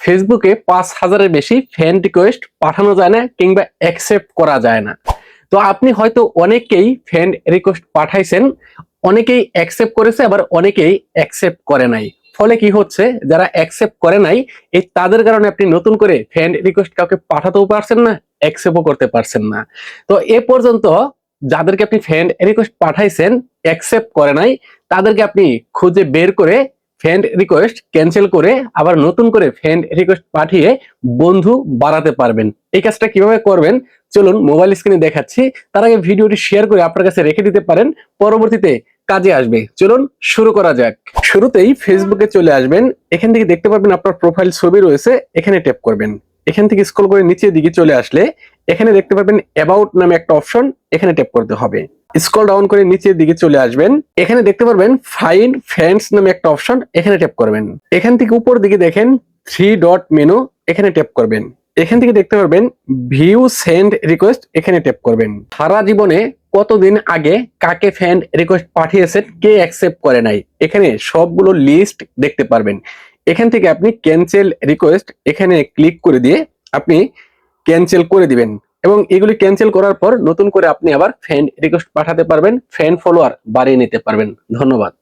ফেসবুকে পাঁচ হাজারের বেশি ফ্যান রিকোয়েস্ট পাঠানো যায় না কিংবা অ্যাকসেপ্ট করা যায় না। তো আপনি হয়তো অনেকেই ফ্যান রিকোয়েস্ট পাঠাইছেন, অনেকেই অ্যাকসেপ্ট করেছে, আবার অনেকেই অ্যাকসেপ্ট করে নাই। ফলে কি হচ্ছে, যারা অ্যাকসেপ্ট করে নাই, এই তাদের কারণে আপনি নতুন করে ফ্যান রিকোয়েস্ট কাউকে পাঠাতেও পারছেন না অ্যাকসেপ্টও করতে পারছেন না। তো এ পর্যন্ত যাদেরকে আপনি ফ্রেন্ড রিকোয়েস্ট পাঠাইছেন অ্যাকসেপ্ট করে নাই, তাদেরকে আপনি খুঁজে বের করে ফ্রেন্ড রিকোয়েস্ট ক্যান্সেল করে আবার নতুন করে ফ্রেন্ড রিকোয়েস্ট পাঠিয়ে বন্ধু বাড়াতে পারবেন। এই কাজটা কীভাবে করবেন? চলুন মোবাইল স্ক্রিনে দেখাচ্ছি। তার আগে ভিডিওটি শেয়ার করে আপনার কাছে রেখে দিতে পারেন। পরবর্তীতে কাজে আসবে। চলুন শুরু করা যাক। শুরুতেই ফেসবুকে চলে আসবেন। এখান থেকে দেখতে পারবেন আপনার প্রোফাইল ছবি রয়েছে। এখানে ট্যাপ করবেন। এখান থেকে স্ক্রল করে নিচের দিকে চলে আসলে এখানে দেখতে পারবেন অ্যাবাউট নামে একটা অপশন এখানে ট্যাপ করতে হবে। স্ক্রল ডাউন করে নিচের দিকে চলে আসবেন। এখানে দেখতে পারবেন ফাইন ফ্রেন্ডস নামে একটা অপশন এখানে ট্যাপ করবেন। এখান থেকে উপর দিকে দেখেন থ্রি ডট মেনু এখানে ট্যাপ করবেন। এখান থেকে দেখতে পারবেন ভিউ সেন্ড রিকোয়েস্ট এখানে ট্যাপ করবেন। সারা জীবনে কতদিন আগে কাকে ফ্রেন্ড রিকোয়েস্ট পাঠিয়েছেন, কে অ্যাকসেপ্ট করে নাই? এখানে সবগুলো লিস্ট দেখতে পারবেন। এখান থেকে আপনি ক্যান্সেল রিকোয়েস্ট এখানে ক্লিক করে দিয়ে আপনি ক্যান্সেল করে দিবেন। এবং এগুলি ক্যান্সেল করার পর নতুন করে আপনি আবার ফ্যান রিকোয়েস্ট পাঠাতে পারবেন ফ্যান ফলোয়ার বাড়িয়ে নিতে পারবেন। ধন্যবাদ।